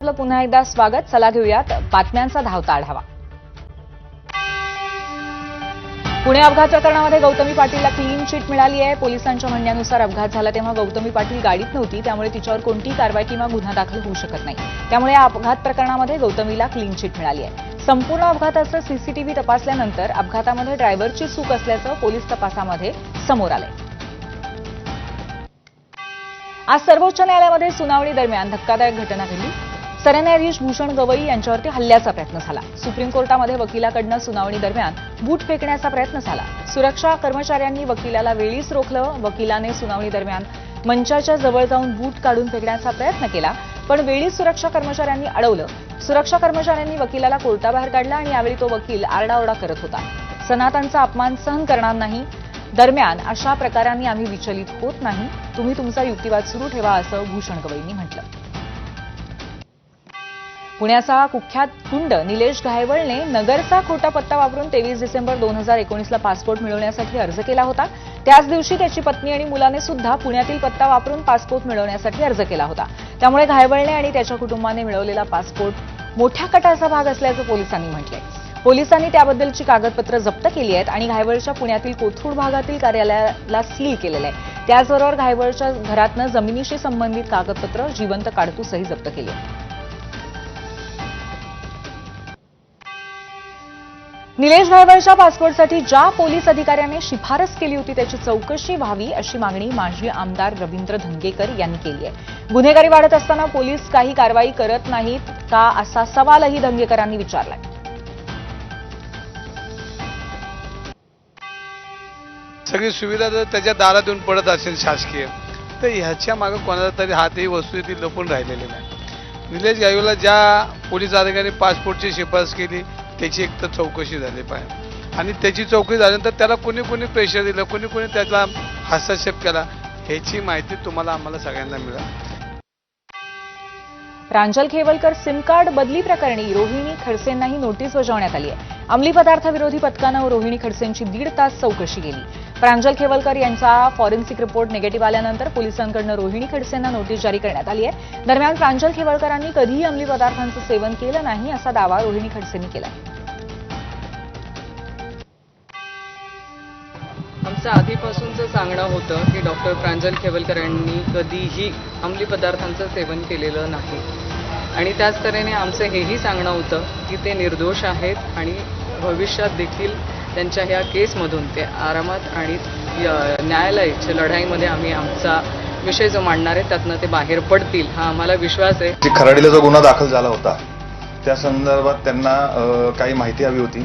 आपलं पुन्हा एकदा स्वागत. चला घेऊयात बातम्यांचा धावता आढावा. पुणे अपघात प्रकरणामध्ये गौतमी पाटीलला क्लीन चिट मिळाली आहे. पोलिसांच्या म्हणण्यानुसार अपघात झाला तेव्हा गौतमी पाटील गाडीत नव्हती. त्यामुळे तिच्यावर कोणतीही कारवाई किंवा गुन्हा दाखल होऊ शकत नाही. त्यामुळे या अपघात प्रकरणामध्ये गौतमीला क्लीन चिट मिळाली आहे. संपूर्ण अपघाताचं सीसीटीव्ही तपासल्यानंतर अपघातामध्ये ड्रायव्हरची चूक असल्याचं पोलीस तपासामध्ये समोर आलंय. आज सर्वोच्च न्यायालयामध्ये सुनावणी दरम्यान धक्कादायक घटना घडली. सरन्यायाधीश भूषण गवई यांच्यावरती हल्ल्याचा प्रयत्न झाला. सुप्रीम कोर्टामध्ये वकिलाकडनं सुनावणी दरम्यान बूट फेकण्याचा प्रयत्न झाला. सुरक्षा कर्मचाऱ्यांनी वकिलाला वेळीच रोखलं. वकिलाने सुनावणी दरम्यान मंचाच्या जवळ जाऊन बूट काढून फेकण्याचा प्रयत्न केला पण वेळीच सुरक्षा कर्मचाऱ्यांनी अडवलं. सुरक्षा कर्मचाऱ्यांनी वकिलाला कोर्टाबाहेर काढला आणि यावेळी तो वकील आरडाओरडा करत होता. सनातनचा अपमान सहन करणार नाही. दरम्यान अशा प्रकारांनी आम्ही विचलित होत नाही. तुम्ही तुमचा युक्तिवाद सुरू ठेवा असं भूषण गवईंनी म्हटलं. पुण्याचा कुख्यात गुंड निलेश घायवळने नगरचा खोटा पत्ता वापरून तेवीस डिसेंबर दोन हजार एकोणीसला पासपोर्ट मिळवण्यासाठी अर्ज केला होता. त्याच दिवशी त्याची पत्नी आणि मुलाने सुद्धा पुण्यातील पत्ता वापरून पासपोर्ट मिळवण्यासाठी अर्ज केला होता. त्यामुळे घायवळने आणि त्याच्या कुटुंबाने मिळवलेला पासपोर्ट मोठ्या कटाचा भाग असल्याचं पोलिसांनी म्हटलंय. पोलिसांनी त्याबद्दलची कागदपत्र जप्त केली आहेत आणि घायवळच्या पुण्यातील कोथरूड भागातील कार्यालयाला सील केलेलं आहे. त्याचबरोबर घायवळच्या घरातनं जमिनीशी संबंधित कागदपत्र जिवंत काडतूसही जप्त केली आहे निलेश घायवळच्या पासपोर्टसाठी ज्या पोलीस अधिकाऱ्याने शिफारस केली होती त्याची चौकशी व्हावी अशी मागणी माजी आमदार रवींद्र धंगेकर यांनी केली आहे. गुन्हेगारी वाढत असताना पोलीस काही कारवाई करत नाहीत का असा सवालही धंगेकरांनी विचारलाय. सगळी सुविधा जर त्याच्या दारात येऊन पडत असेल शासकीय. तर ह्याच्या मागे कोणाचा तरी हात ही वस्तू ती लपून राहिलेली नाही. निलेश गायवला ज्या पोलीस अधिकाऱ्यांनी पासपोर्टची शिफारस केली त्याची एक तर चौकशी झाली पाहिजे. आणि त्याची चौकशी झाल्यानंतर त्याला कोणी कोणी प्रेशर दिलं कोणी कोणी त्याचा हस्तक्षेप केला ह्याची माहिती तुम्हाला आम्हाला सगळ्यांना मिळाली. प्रांजल खेवलकर सिम कार्ड बदली प्रकरणी रोहिणी खडसेंनाही नोटीस बजावण्यात आली आहे. अंमली पदार्थ विरोधी पथकानं रोहिणी खडसेंची दीड तास चौकशी केली. प्रांजल खेवलकर यांचा फॉरेन्सिक रिपोर्ट निगेटिव्ह आल्यानंतर पोलिसांकडून रोहिणी खडसेंना नोटीस जारी करण्यात आली आहे. दरम्यान प्रांजल खेवलकरांनी कधीही अंमली पदार्थांचं सेवन केलं नाही असा दावा रोहिणी खडसेंनी केला आमचं आधीपासूनचं सांगणं होतं की डॉक्टर प्रांजल खेवलकर यांनी कधीही अंमली पदार्थांचं सेवन केलेलं नाही. आणि त्याच तऱ्हेने आमचं हेही सांगणं होतं की ते निर्दोष आहेत आणि भविष्यात देखील त्यांच्या ह्या केसमधून ते आरामात आणि न्यायालयाच्या लढाईमध्ये आम्ही आमचा विषय जो मांडणार आहे त्यातनं ते बाहेर पडतील हा आम्हाला विश्वास आहे. खराडीला जो गुन्हा दाखल झाला होता त्या संदर्भात त्यांना काही माहिती हवी होती.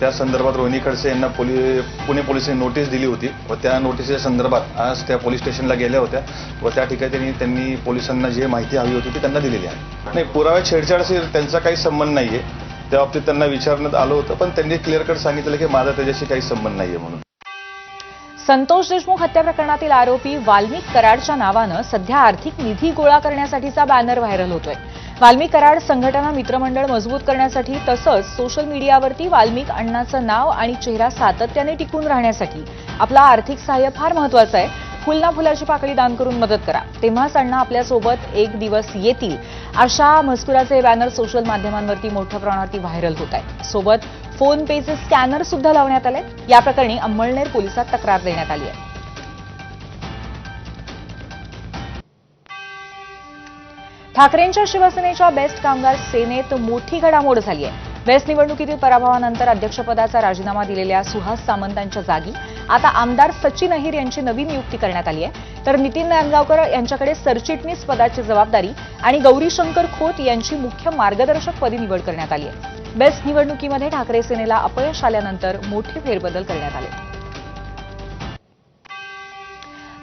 त्या संदर्भात रोहिणी खडसे यांना पोली पुणे पोलिसांनी नोटीस दिली होती व त्या नोटीसच्या संदर्भात आज त्या पोलीस स्टेशनला गेल्या होत्या व त्या ठिकाणी त्यांनी त्यांनी पोलिसांना जे माहिती हवी होती ती त्यांना दिलेली आहे. नाही पुराव्या छेडछाडशी त्यांचा काही संबंध नाहीये. त्या बाबतीत त्यांना विचारण्यात आलं होतं पण त्यांनी क्लिअर कट सांगितलं की माझा त्याच्याशी काही संबंध नाहीये म्हणून. संतोष देशमुख हत्या प्रकरणातील आरोपी वाल्मिक कराडच्या नावानं सध्या आर्थिक निधी गोळा करण्यासाठीचा बॅनर व्हायरल होतोय. वाल्मिक कराड संघटना मित्रमंडळ मजबूत करण्यासाठी तसंच सोशल मीडियावरती वाल्मिक अण्णाचं नाव आणि चेहरा सातत्याने टिकून राहण्यासाठी आपला आर्थिक सहाय्य फार महत्वाचं आहे. फुलना फुलाची पाकळी दान करून मदत करा. तेव्हाच अण्णा आपल्यासोबत एक दिवस येतील. अशा मजकुराचे बॅनर सोशल माध्यमांवरती मोठ्या प्रमाणावरती व्हायरल होत आहे सोबत फोन पेचे स्कॅनर सुद्धा लावण्यात आले या प्रकरणी अंमळनेर पोलिसात तक्रार देण्यात आली आहे. ठाकरेंच्या शिवसेनेच्या बेस्ट कामगार सेनेत मोठी घडामोड झाली आहे. बेस्ट निवडणुकीतील पराभवानंतर अध्यक्षपदाचा राजीनामा दिलेल्या सुहास सामंतांच्या जागी आता आमदार सचिन अहिर यांची नवीन नियुक्ती करण्यात आली आहे. तर नितीन नांदगावकर यांच्याकडे सरचिटणीस पदाची जबाबदारी आणि गौरीशंकर खोत यांची मुख्य मार्गदर्शक पदी निवड करण्यात आली आहे. बेस्ट निवडणुकीमध्ये ठाकरे सेनेला अपयश आल्यानंतर मोठे फेरबदल करण्यात आले.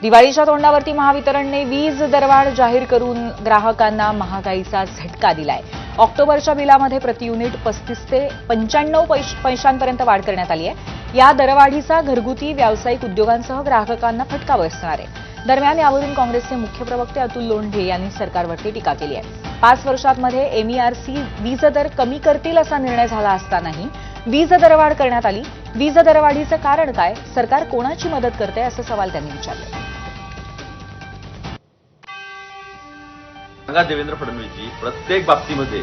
दिवाळीच्या तोंडावरती महावितरणने वीज दरवाढ जाहीर करून ग्राहकांना महागाईचा झटका दिलाय. ऑक्टोबरच्या बिलामध्ये प्रति युनिट पस्तीस ते पंच्याण्णव पैश- पैशांपर्यंत वाढ करण्यात आली आहे. या दरवाढीचा घरगुती व्यावसायिक उद्योगांसह ग्राहकांना फटका बसणार आहे. दरम्यान यावरून काँग्रेसचे मुख्य प्रवक्ते अतुल लोंढे यांनी सरकारवरती टीका केली आहे. पाच वर्षांमध्ये एमईआरसी वीज दर कमी करतील असा निर्णय झाला असतानाही वीज दरवाढ करण्यात आली. वीज दरवाढीचं कारण काय? सरकार कोणाची मदत करते? असं सवाल त्यांनी विचारले. सांगा देवेंद्र फडणवीसजी प्रत्येक बाबतीमध्ये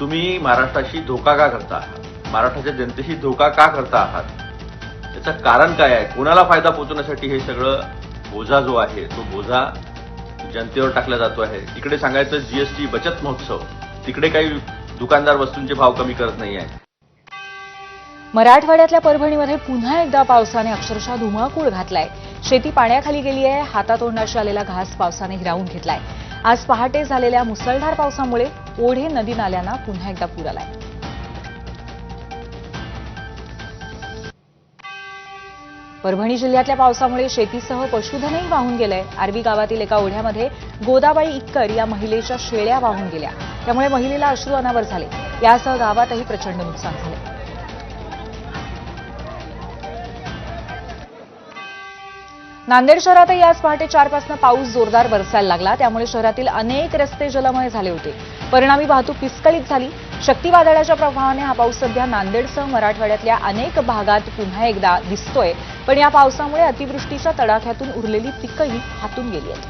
तुम्ही महाराष्ट्राशी धोका का करता आहात? महाराष्ट्राच्या जनतेशी धोका का करता आहात? याचं कारण काय आहे? कोणाला फायदा पोहोचवण्यासाठी हे सगळं बोजा जो आहे तो बोजा जनतेवर टाकला जातो आहे. तिकडे सांगायचं जीएसटी बचत महोत्सव. तिकडे काही दुकानदार वस्तूंचे भाव कमी करत नाही आहे. मराठवाड्यातल्या परभणीमध्ये पुन्हा एकदा पावसाने अक्षरशः धुमाकूळ घातलाय. शेती पाण्याखाली गेली आहे हातातोंडाशी आलेला घास पावसाने हिरावून घेतलाय. आज पहाटे झालेल्या मुसळधार पावसामुळे ओढे नदी नाल्यांना पुन्हा एकदा पूर आलाय. परभणी जिल्ह्यातल्या पावसामुळे शेतीसह पशुधनही वाहून गेलंय. आरवी गावातील एका ओढ्यामध्ये गोदाबाई इक्कर या महिलेच्या शेळ्या वाहून गेल्या. त्यामुळे महिलेला अश्रू अनावर झाले. यासह गावातही प्रचंड नुकसान झाले नांदेड शहरातही आज पहाटे चारपासून पाऊस जोरदार बरसायला लागला. त्यामुळे शहरातील अनेक रस्ते जलमय झाले होते. परिणामी वाहतूक विस्कळीत झाली. शक्तीवादळाच्या प्रभावाने हा पाऊस सध्या नांदेडसह मराठवाड्यातल्या अनेक भागात पुन्हा एकदा दिसतोय. पण या पावसामुळे अतिवृष्टीच्या तडाख्यातून उरलेली पिकंही हातून गेली आहेत.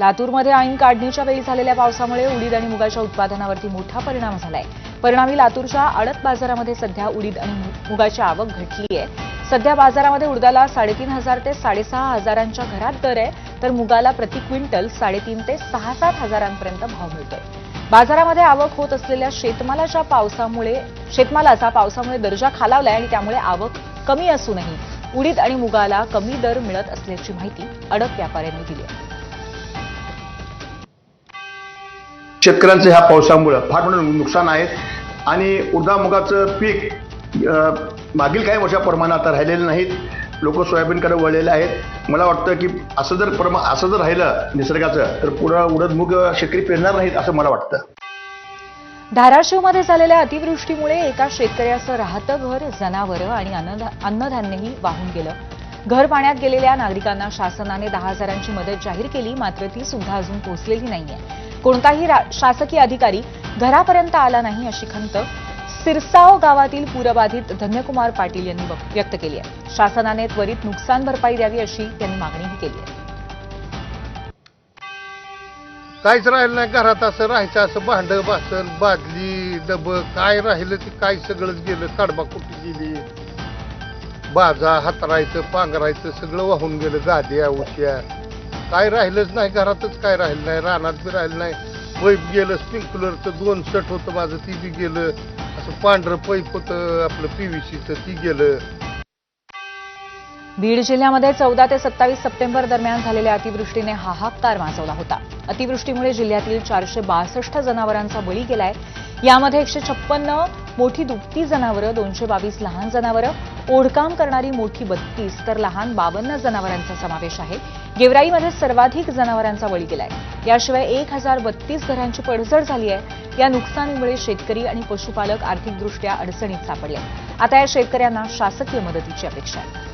लातूरमध्ये ऐन काढणीच्या वेळी झालेल्या पावसामुळे उडीद आणि मुगाच्या उत्पादनावरती मोठा परिणाम झालाय. परिणामी लातूरच्या आडत बाजारामध्ये सध्या उडीद आणि मुगाची आवक घटली आहे. सध्या बाजारामध्ये उडदाला साडेतीन हजार ते साडेसहा हजारांच्या घरात दर आहे तर मुगाला प्रति क्विंटल साडेतीन ते सहा सात हजारांपर्यंत भाव मिळतोय. बाजारामध्ये आवक होत असलेल्या शेतमालाच्या पावसामुळे शेतमालाचा पावसामुळे दर्जा खालावलाय आणि त्यामुळे आवक कमी असूनही उडीद आणि मुगाला कमी दर मिळत असल्याची माहिती अडक व्यापाऱ्यांनी दिली आहे. शेतकऱ्यांचं ह्या पावसामुळं. फार मोठं नुकसान आहे. आणि उडदा पीक मागील काही वर्षाप्रमाणे आता राहिलेलं नाहीत. लोक सोयाबीनकडे वळलेले आहेत. मला वाटतं की असं जर प्रमा असं जर राहिलं निसर्गाचं तर पुढं उडद शेतकरी पेरणार नाहीत असं मला वाटतं. धाराशिवमध्ये झालेल्या अतिवृष्टीमुळे एका शेतकऱ्याचं राहतं घर जनावरं आणि अन्नधान्यही वाहून गेलं. घर पाण्यात गेलेल्या नागरिकांना शासनाने दहा हजारांची मदत जाहीर केली मात्र ती सुद्धा अजून पोहोचलेली नाहीये. कोणताही शासकीय अधिकारी घरापर्यंत आला नाही अशी खंत सिरसाव गावातील पूरबाधित धन्यकुमार पाटील यांनी व्यक्त केली आहे. शासनाने त्वरित नुकसान भरपाई द्यावी अशी त्यांनी मागणीही केली आहे. काहीच राहिलं नाही घरात असं राहायचं असं भांड बासन बादली डब काय राहिलं ते काय सगळंच गेलं कडबा कुठे गेली? बाजा हातरायचं पांघरायचं सगळं वाहून गेलं गाद्या उश्या काय राहिलंच नाही घरातच काय राहिलं नाही रानात बी राहिलं नाही. पैप गेलं स्प्रिंकलरचं दोन सट होतं माझं ती बी गेलं. असं पांढरं पैप होतं आपलं पीव्हीसीचं ती गेलं. बीड जिल्ह्यामध्ये चौदा ते सत्तावीस सप्टेंबर दरम्यान झालेल्या अतिवृष्टीने हाहाकार माजवला होता. अतिवृष्टीमुळे जिल्ह्यातील चारशे बासष्ट जनावरांचा बळी गेलाय. यामध्ये एकशे छप्पन्न मोठी दुभती जनावरं दोनशे बावीस लहान जनावरं ओढकाम करणारी मोठी बत्तीस तर लहान बावन्न जनावरांचा समावेश आहे. गेवराईमध्ये सर्वाधिक जनावरांचा बळी गेलाय. याशिवाय एक हजार बत्तीस घरांची पडझड झाली आहे या नुकसानीमुळे शेतकरी आणि पशुपालक आर्थिकदृष्ट्या अडचणीत सापडले आता या शेतकऱ्यांना शासकीय मदतीची अपेक्षा आहे.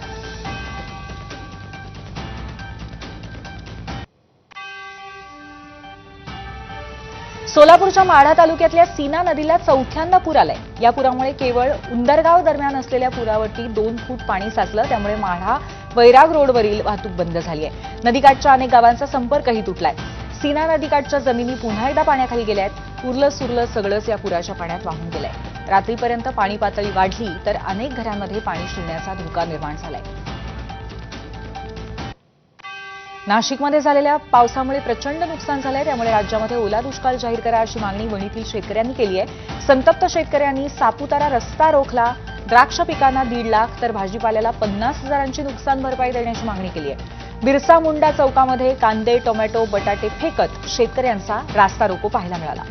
सोलापूरच्या माढा तालुक्यातल्या सीना नदीला चौथ्यांदा पूर आलाय. या पुरामुळे केवळ उंदरगाव दरम्यान असलेल्या पुरावरती दोन फूट पाणी साचलं त्यामुळे माढा वैराग रोडवरील वाहतूक बंद झाली आहे नदीकाठच्या अनेक गावांचा संपर्कही तुटलाय. सीना नदीकाठच्या जमिनी पुन्हा एकदा पाण्याखाली गेल्या आहेत उरलं सुरलं सगळंच या पुराच्या पाण्यात वाहून गेलंय. रात्रीपर्यंत पाणी पातळी वाढली तर अनेक घरांमध्ये पाणी शिरण्याचा धोका निर्माण झालाय. नाशिकमध्ये झालेल्या पावसामुळे प्रचंड नुकसान झालंय. त्यामुळे राज्यामध्ये ओला दुष्काळ जाहीर करा अशी मागणी वणीतील शेतकऱ्यांनी केली आहे. संतप्त शेतकऱ्यांनी सापुतारा रस्ता रोखला. द्राक्ष पिकांना दीड लाख तर भाजीपाल्याला पन्नास हजारांची नुकसान भरपाई देण्याची मागणी केली आहे. बिरसा मुंडा चौकामध्ये कांदे टोमॅटो बटाटे फेकत शेतकऱ्यांचा रास्ता रोको पाहायला मिळाला.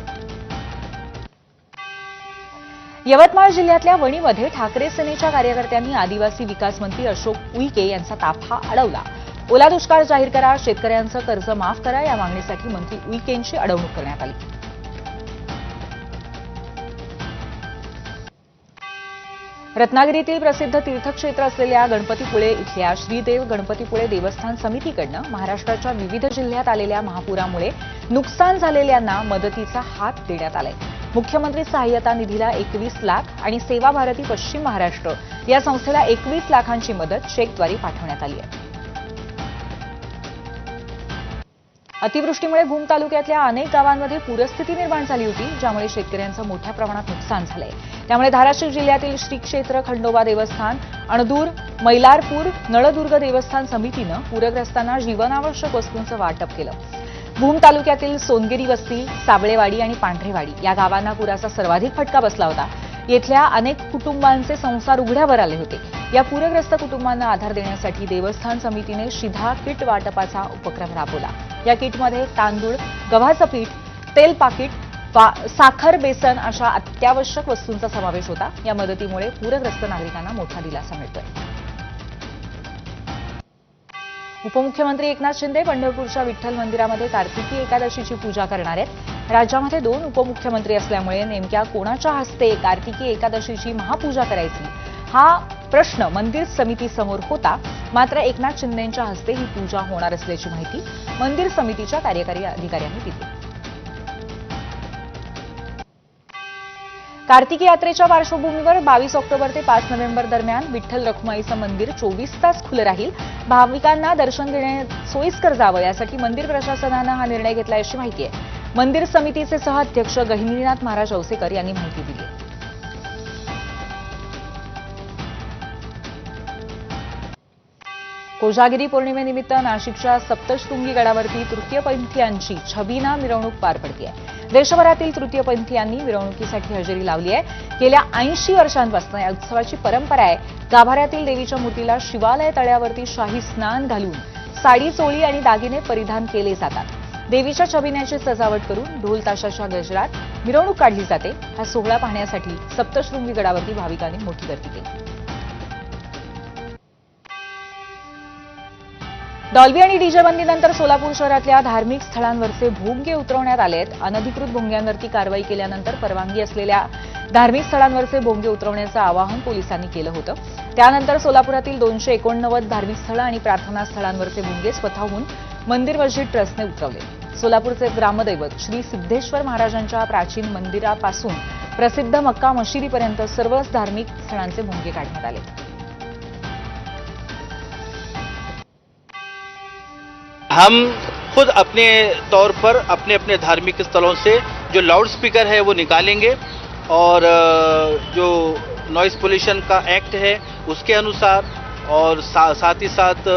यवतमाळ जिल्ह्यातल्या वणीमध्ये ठाकरे सेनेच्या कार्यकर्त्यांनी आदिवासी विकास मंत्री अशोक उईके यांचा ताफा अडवला. ओला दुष्काळ जाहीर करा शेतकऱ्यांचं कर्ज माफ करा या मागणीसाठी मंत्री उईकेंची अडवणूक करण्यात आली. रत्नागिरीतील प्रसिद्ध तीर्थक्षेत्र असलेल्या गणपतीपुळे इथल्या श्रीदेव गणपतीपुळे देवस्थान समितीकडनं महाराष्ट्राच्या विविध जिल्ह्यात आलेल्या महापुरामुळे नुकसान झालेल्यांना मदतीचा हात देण्यात आलाय. मुख्यमंत्री सहाय्यता निधीला एकवीस लाख आणि सेवा भारती पश्चिम महाराष्ट्र या संस्थेला एकवीस लाखांची मदत चेकद्वारे पाठवण्यात आली आहे. अतिवृष्टीमुळे भूम तालुक्यातल्या अनेक गावांमध्ये पूरस्थिती निर्माण झाली होती ज्यामुळे शेतकऱ्यांचं मोठ्या प्रमाणात नुकसान झालंय. त्यामुळे धाराशिव जिल्ह्यातील श्री क्षेत्र खंडोबा देवस्थान अणदूर मैलारपूर नळदुर्ग देवस्थान समितीनं पूरग्रस्तांना जीवनावश्यक वस्तूंचं वाटप केलं. भूम तालुक्यातील सोनगिरी वस्ती साबळेवाडी आणि पांढरेवाडी या गावांना पुराचा सर्वाधिक फटका बसला होता. येथल्या अनेक कुटुंबांचे संसार उघड्यावर आले होते. या पूरग्रस्त कुटुंबांना आधार देण्यासाठी देवस्थान समितीने शिधा किट वाटपाचा उपक्रम राबवला. या किटमध्ये तांदूळ गव्हाचं पीठ तेल पाकिट साखर बेसन अशा अत्यावश्यक वस्तूंचा समावेश होता. या मदतीमुळे पूरग्रस्त नागरिकांना मोठा दिलासा मिळतोय. उपमुख्यमंत्री एकनाथ शिंदे पंढरपूरच्या विठ्ठल मंदिरामध्ये कार्तिकी एकादशीची पूजा करणार आहेत. राज्यामध्ये दोन उपमुख्यमंत्री असल्यामुळे नेमक्या कोणाच्या हस्ते कार्तिकी एकादशीची महापूजा करायची? हा प्रश्न मंदिर समितीसमोर होता. मात्र एकनाथ शिंदेंच्या हस्ते ही पूजा होणार असल्याची माहिती मंदिर समितीच्या कार्यकारी अधिकाऱ्यांनी दिली. कार्तिकी यात्रेच्या पार्श्वभूमीवर बावीस ऑक्टोबर ते पाच नोव्हेंबर दरम्यान विठ्ठल रखुमाईचं मंदिर चोवीस तास खुलं राहील. भाविकांना दर्शन घेणे सोयीस्कर जावं यासाठी मंदिर प्रशासनानं हा निर्णय घेतला अशी माहिती आहे. मंदिर समितीचे सह अध्यक्ष गहिनीनाथ महाराज औसेकर यांनी माहिती दिली कोजागिरी पौर्णिमेनिमित्त नाशिकच्या सप्तशृंगी गडावरती तृतीयपंथीयांची छबिना मिरवणूक पार पडते देशभरातील तृतीयपंथीयांनी मिरवणुकीसाठी हजेरी लावली आहे. गेल्या ऐंशी वर्षांपासून या उत्सवाची परंपरा आहे. गाभाऱ्यातील देवीच्या मूर्तीला शिवालय तळ्यावरती शाही स्नान घालून साडी चोळी आणि दागिने परिधान केले जातात. देवीच्या छबिन्याची सजावट करून ढोल ताशाच्या गजरात मिरवणूक काढली जाते. हा सोहळा पाहण्यासाठी सप्तशृंगी गडावरती भाविकांनी मोठी गर्दी केली. डॉल्बी आणि डीजे बंदीनंतर सोलापूर शहरातल्या धार्मिक स्थळांवरचे भोंगे उतरवण्यात आले आहेत. अनधिकृत भोंग्यांवरती कारवाई केल्यानंतर परवानगी असलेल्या धार्मिक स्थळांवरचे भोंगे उतरवण्याचं आवाहन पोलिसांनी केलं होतं. त्यानंतर सोलापुरातील दोनशे एकोणनव्वद धार्मिक स्थळं आणि प्रार्थना स्थळांवरचे भोंगे स्वतःहून मंदिर मस्जिद ट्रस्टने उतरवले. सोलापूरचे ग्रामदैवत श्री सिद्धेश्वर महाराजांच्या प्राचीन मंदिरापासून प्रसिद्ध मक्का मशिदीपर्यंत सर्वच धार्मिक स्थळांचे भोंगे काढण्यात आले. हम खुद अपने तौर पर अपने अपने धार्मिक स्थलों से जो लाउड स्पीकर है वो निकालेंगे और जो नॉइस पोल्यूशन का एक्ट है उसके अनुसार और सा, साथ ही साथ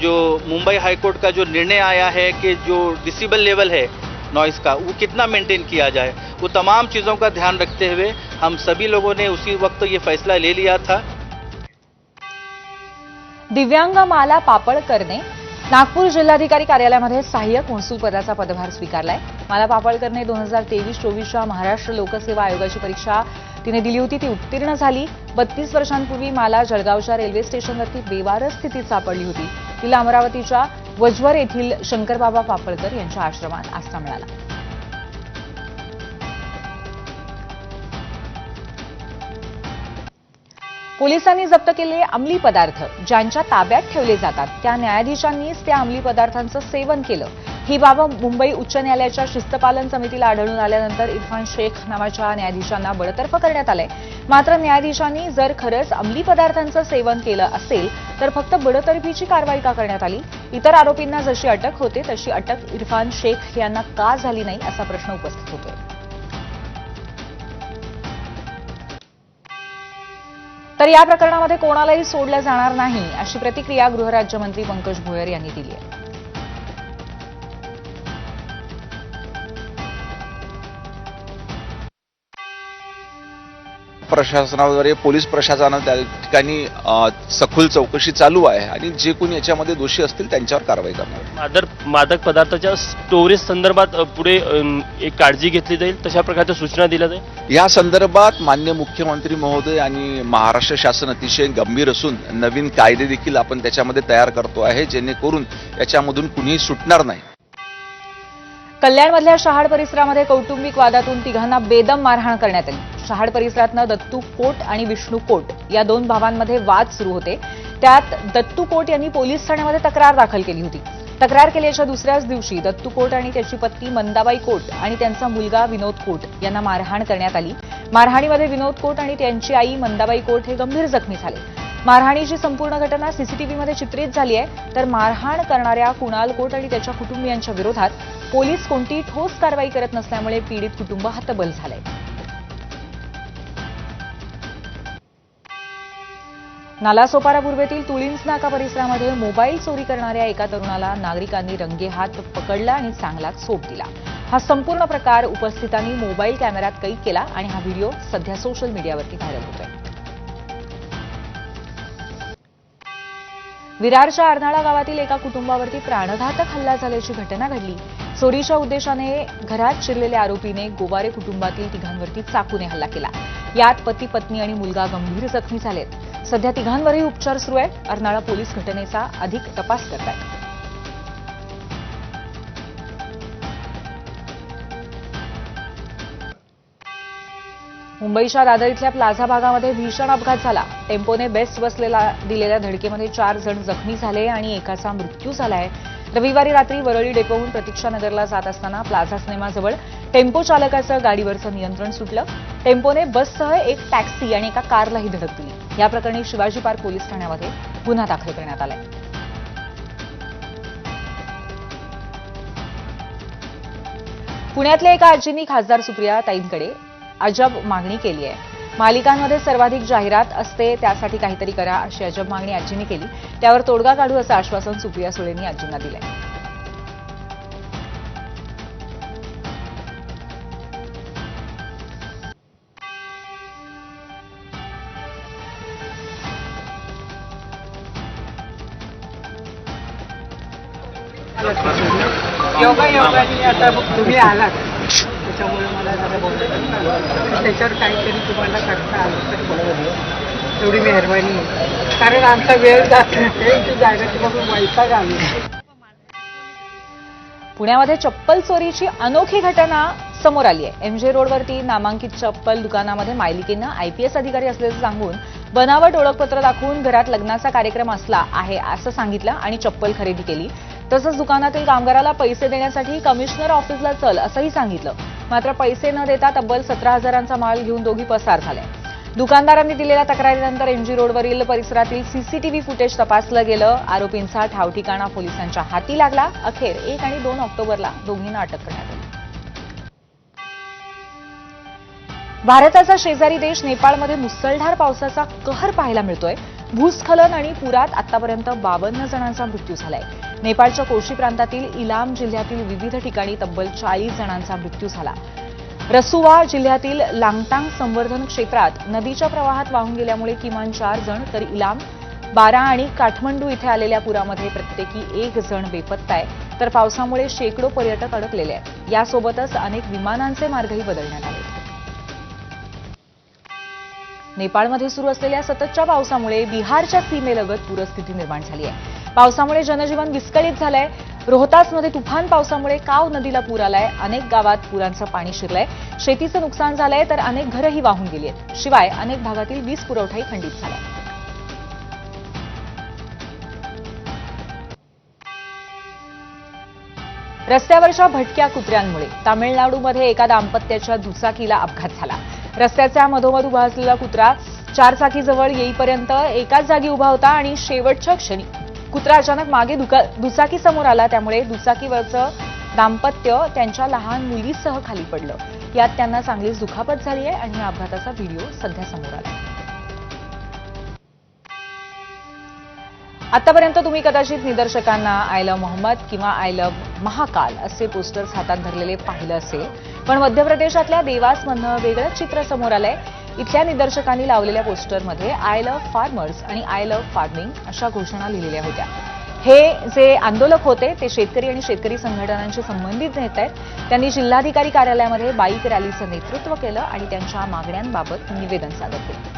जो मुंबई हाई कोर्ट का जो निर्णय आया है कि जो डिसिबल लेवल है नॉइस का वो कितना मेंटेन किया जाए वो तमाम चीज़ों का ध्यान रखते हुए हम सभी लोगों ने उसी वक्त ये फैसला ले लिया था। दिव्यांग माला पापळकरने नागपूर जिल्हाधिकारी कार्यालयामध्ये सहाय्यक महसूल पदाचा पदभार स्वीकारलाय. माला पापळकरने दोन हजार तेवीस चोवीसच्या महाराष्ट्र लोकसेवा आयोगाची परीक्षा तिने दिली होती. ती उत्तीर्ण झाली. बत्तीस वर्षांपूर्वी माला जळगावच्या रेल्वे स्टेशनवरती बेवारस स्थितीत सापडली होती. तिला अमरावतीच्या वजवर येथील शंकरबाबा पापळकर यांच्या आश्रमात आस्था मिळाला. पोलिसांनी जप्त केलेले अंमली पदार्थ ज्यांच्या ताब्यात ठेवले जातात त्या न्यायाधीशांनीच त्या अंमली पदार्थांचं सेवन केलं. ही बाब मुंबई उच्च न्यायालयाच्या शिस्तपालन समितीला आढळून आल्यानंतर इरफान शेख नावाच्या न्यायाधीशांना बडतर्फ करण्यात आलंय. मात्र न्यायाधीशांनी जर खरंच अंमली पदार्थांचं सेवन केलं असेल तर फक्त बडतर्फीची कारवाई का करण्यात आली? इतर आरोपींना जशी अटक होते तशी अटक इरफान शेख यांना का झाली नाही असा प्रश्न उपस्थित होतोय. तर या प्रकरणामध्ये कोणालाही सोडलं जाणार नाही अशी प्रतिक्रिया गृहराज्यमंत्री पंकज भोयर यांनी दिली आहे. प्रशासनाद्वारे पोलीस प्रशासनानं त्या ठिकाणी सखोल चौकशी चालू आहे आणि जे कोणी याच्यामध्ये दोषी असतील त्यांच्यावर कारवाई करणार. मादक मादक पदार्थाच्या स्टोरेज संदर्भात पुढे एक काळजी घेतली जाईल? तशा प्रकारच्या सूचना दिल्या जाईल? या संदर्भात मान्य मुख्यमंत्री महोदय आणि महाराष्ट्र शासन अतिशय गंभीर असून नवीन कायदे देखील आपण त्याच्यामध्ये तयार करतो आहे जेणेकरून याच्यामधून कुणीही सुटणार नाही. कल्याणमधल्या शहाड परिसरामध्ये कौटुंबिक वादातून तिघांना बेदम मारहाण करण्यात आली. शहाड परिसरातनं दत्तू कोट आणि विष्णू कोट या दोन भावांमध्ये वाद सुरू होते. त्यात दत्तू कोट यांनी पोलीस ठाण्यामध्ये तक्रार दाखल केली होती. तक्रार केल्याच्या दुसऱ्याच दिवशी दत्तू कोट आणि त्याची पत्नी मंदाबाई कोट आणि त्यांचा मुलगा विनोद कोट यांना मारहाण करण्यात आली. मारहाणीमध्ये विनोद कोट आणि त्यांची आई मंदाबाई कोट हे गंभीर जखमी झाले. मारहाणीची संपूर्ण घटना सीसीटीव्हीमध्ये चित्रित झाली आहे. तर मारहाण करणाऱ्या कुणाल कोट आणि त्याच्या कुटुंबियांच्या विरोधात पोलीस कोणतीही ठोस कारवाई करत नसल्यामुळे पीडित कुटुंब हतबल झालंय. नालासोपारा पूर्वेतील तुळिंस नाका परिसरामध्ये मोबाईल चोरी करणाऱ्या एका तरुणाला नागरिकांनी रंगेहात पकडला आणि चांगलाच सोप दिला. हा संपूर्ण प्रकार उपस्थितांनी मोबाईल कॅमेऱ्यात कैद केला आणि हा व्हिडिओ सध्या सोशल मीडियावरती व्हायरल होतोय. विरारच्या अर्नाळा गावातील एका कुटुंबावरती प्राणघातक हल्ला झाल्याची घटना घडली. चोरीच्या उद्देशाने घरात शिरलेल्या आरोपीने गोवारे कुटुंबातील तिघांवरती चाकूने हल्ला केला. यात पती पत्नी आणि मुलगा गंभीर जखमी झालेत. सध्या तिघांवरही उपचार सुरू आहेत. अर्नाळा पोलीस घटनेचा अधिक तपास करत आहेत मुंबईच्या दादर इथल्या प्लाझा भागामध्ये भीषण अपघात झाला. टेम्पोने बेस्ट बसलेला दिलेल्या धडकेमध्ये चार जण जखमी झाले आणि एकाचा मृत्यू झालाय. रविवारी रात्री वरळी डेपोहून प्रतीक्षानगरला जात असताना प्लाझा सिनेमाजवळ टेम्पो चालकाचं गाडीवरचं नियंत्रण सुटलं. टेम्पोने बससह एक टॅक्सी आणि एका कारलाही धडक दिली. या प्रकरणी शिवाजी पार्क पोलीस ठाण्यामध्ये गुन्हा दाखल करण्यात आलाय. पुण्यातल्या एका आजींनी खासदार सुप्रिया ताईंकडे अजब मागणी केली आहे. मालिकांमध्ये सर्वाधिक जाहिरात असते त्यासाठी काहीतरी करा अशी अजब मागणी आजींनी केली. त्यावर तोडगा काढू असं आश्वासन सुप्रिया सुळेंनी आजींना दिलंय. योगा योगाने आता तुम्ही आलात. त्याच्यामुळे मला जरा बोलायचं त्याच्यावर काहीतरी तुम्हाला करता आलं तर बरोबर एवढी मेहरबानी कारण आमचा वेळ जात नाही. बघून वैताग आली. पुण्यामध्ये चप्पल चोरीची अनोखी घटना समोर आली आहे. एमजे रोडवरती नामांकित चप्पल दुकानामध्ये मायलिकेनं आयपीएस अधिकारी असल्याचं सांगून बनावट ओळखपत्र दाखवून घरात लग्नाचा कार्यक्रम असला आहे असं सांगितलं आणि चप्पल खरेदी केली. तसंच दुकानातील कामगाराला पैसे देण्यासाठी कमिशनर ऑफिसला चल असंही सांगितलं. मात्र पैसे न देता तब्बल सतरा हजारांचा माल घेऊन दोघी पसार झाल्या. दुकानदारांनी दिलेल्या तक्रारीनंतर एमजी रोडवरील परिसरातील सीसीटीव्ही फुटेज तपासलं गेलं. आरोपींचा ठावठिकाणा पोलिसांच्या हाती लागला. अखेर एक आणि दोन ऑक्टोबरला दोघींना अटक करण्यात आली. भारताचा शेजारी देश नेपाळमध्ये मुसळधार पावसाचा कहर पाहायला मिळतोय. भूस्खलन आणि पुरात आतापर्यंत बावन्न जणांचा मृत्यू झालाय. नेपाळच्या कोशी प्रांतातील इलाम जिल्ह्यातील विविध ठिकाणी तब्बल चाळीस जणांचा मृत्यू झाला. रसुवा जिल्ह्यातील लांगटांग संवर्धन क्षेत्रात नदीच्या प्रवाहात वाहून गेल्यामुळे किमान चार जण तर इलाम बारा आणि काठमंडू इथे आलेल्या पुरामध्ये प्रत्येकी एक जण बेपत्ता आहे. तर पावसामुळे शेकडो पर्यटक अडकलेले आहेत. यासोबतच अनेक विमानांचे मार्गही बदलण्यात आले. नेपाळमध्ये सुरू असलेल्या सततच्या पावसामुळे बिहारच्या सीमेलगत पूरस्थिती निर्माण झाली आहे. पावसामुळे जनजीवन विस्कळीत झालंय. रोहतासमध्ये तुफान पावसामुळे काव नदीला पूर आलाय. अनेक गावात पुरांचं पाणी शिरलंय. शेतीचं नुकसान झालंय तर अनेक घरंही वाहून गेली आहेत शिवाय अनेक भागातील वीज पुरवठाही खंडित झालाय. रस्त्यावरच्या भटक्या कुत्र्यांमुळे तामिळनाडूमध्ये एका दाम्पत्याच्या दुचाकीला अपघात झाला. रस्त्याच्या मधोमध उभा असलेला कुत्रा चारचाकीजवळ येईपर्यंत एकाच जागी उभा होता आणि शेवटच्या क्षणी कुत्रा अचानक मागे दुका दुचाकी समोर आला त्यामुळे दुचाकीवरचं दाम्पत्य त्यांच्या लहान मुलीसह खाली पडलं. यात त्यांना चांगलीच दुखापत झाली आहे आणि या अपघाताचा व्हिडिओ सध्या समोर आला. आतापर्यंत तुम्ही कदाचित निदर्शकांना आय लव्ह मोहम्मद किंवा आय लव्ह महाकाल असे पोस्टर्स हातात धरलेले पाहिलं असेल. पण मध्य प्रदेशातल्या देवासमधनं वेगळंच चित्र समोर आलंय. इथल्या निदर्शकांनी लावलेल्या पोस्टरमध्ये आय लव्ह फार्मर्स आणि आय लव्ह फार्मिंग अशा घोषणा लिहिलेल्या होत्या. हे जे आंदोलक होते ते शेतकरी आणि शेतकरी संघटनांशी संबंधित नेते आहेत. त्यांनी जिल्हाधिकारी कार्यालयामध्ये बाईक रॅलीचं नेतृत्व केलं आणि त्यांच्या मागण्यांबाबत निवेदन सादर केलं.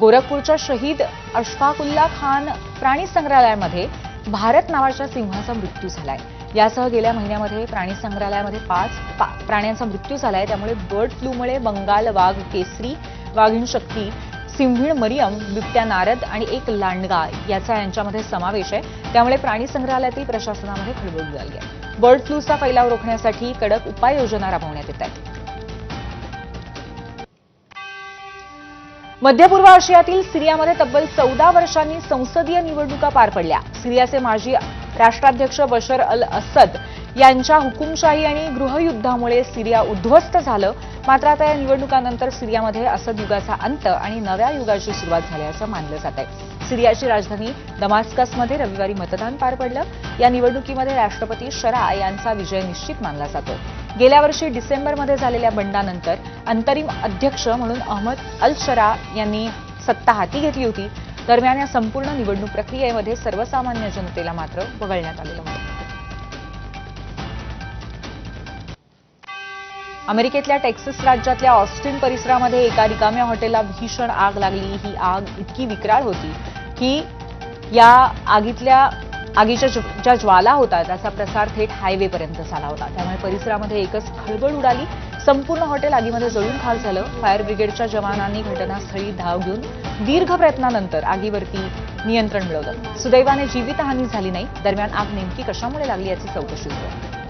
गोरखपूरच्या शहीद अशफाकुल्ला खान प्राणी संग्रहालयामध्ये भारत नावाच्या सिंहाचा मृत्यू झालाय. यासह गेल्या महिन्यामध्ये प्राणी संग्रहालयामध्ये पाच पा- प्राण्यांचा मृत्यू झालाय. त्यामुळे बर्ड फ्लूमुळे बंगाल वाघ केसरी वाघीण शक्ती सिंहीण मरियम बिबट्या नारद आणि एक लांडगा याचा यांच्यामध्ये समावेश आहे. त्यामुळे प्राणी संग्रहालयातील प्रशासनामध्ये खळबळ झाली आहे. बर्ड फ्लूचा फैलाव रोखण्यासाठी कडक उपाययोजना राबवण्यात येत आहेत. मध्य पूर्व आशियातील सिरियामध्ये तब्बल चौदा वर्षांनी संसदीय निवडणुका पार पडल्या. सिरियाचे माजी राष्ट्राध्यक्ष बशर अल असद यांच्या हुकुमशाही आणि गृहयुद्धामुळे सिरिया उद्ध्वस्त झालं. मात्र आता या निवडणुकांनंतर सिरियामध्ये असद युगाचा अंत आणि नव्या युगाची सुरुवात झाल्याचं मानलं जात आहे. सिरियाची राजधानी दमास्कसमध्ये रविवारी मतदान पार पडलं. या निवडणुकीमध्ये राष्ट्रपती शरा यांचा विजय निश्चित मानला जातो. गेल्या वर्षी डिसेंबरमध्ये झालेल्या बंडानंतर अंतरिम अध्यक्ष म्हणून अहमद अल शरा यांनी सत्ता हाती घेतली होती. दरम्यान या संपूर्ण निवडणूक प्रक्रियेमध्ये सर्वसामान्य जनतेला मात्र वगळण्यात आलेलं होतं अमेरिकेतल्या टेक्सास राज्यातल्या ऑस्टिन परिसरामध्ये एका रिकाम्या हॉटेलला भीषण आग लागली. ही आग इतकी विक्राळ होती की या आगीतल्या आगीच्या ज्या ज्वाला होता त्याचा प्रसार थेट हायवेपर्यंत झाला होता त्यामुळे परिसरामध्ये एकच खळबळ उडाली. संपूर्ण हॉटेल आगीमध्ये जळून खाक झालं. फायर ब्रिगेडच्या जवानांनी घटनास्थळी धाव घेऊन दीर्घ प्रयत्नानंतर आगीवरती नियंत्रण मिळवलं. सुदैवाने जीवितहानी झाली नाही. दरम्यान आग नेमकी कशामुळे लागली याची चौकशी सुरू आहे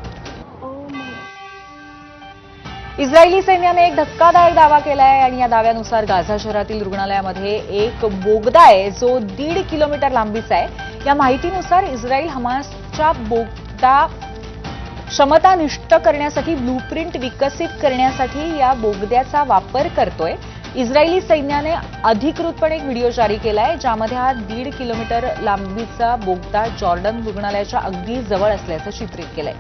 इस्रायली सैन्याने एक धक्कादायक दावा केला आहे आणि या दाव्यानुसार गाझा शहरातील रुग्णालयामध्ये एक बोगदा आहे जो दीड किलोमीटर लांबीचा आहे. या माहितीनुसार इस्रायल हमासच्या बोगदा क्षमता निष्ठ करण्यासाठी ब्लूप्रिंट विकसित करण्यासाठी या बोगद्याचा वापर करतोय. इस्रायली सैन्याने अधिकृतपणे एक व्हिडिओ जारी केला आहे ज्यामध्ये हा दीड किलोमीटर लांबीचा बोगदा जॉर्डन रुग्णालयाच्या अगदी जवळ असल्याचं चित्रित केलंय.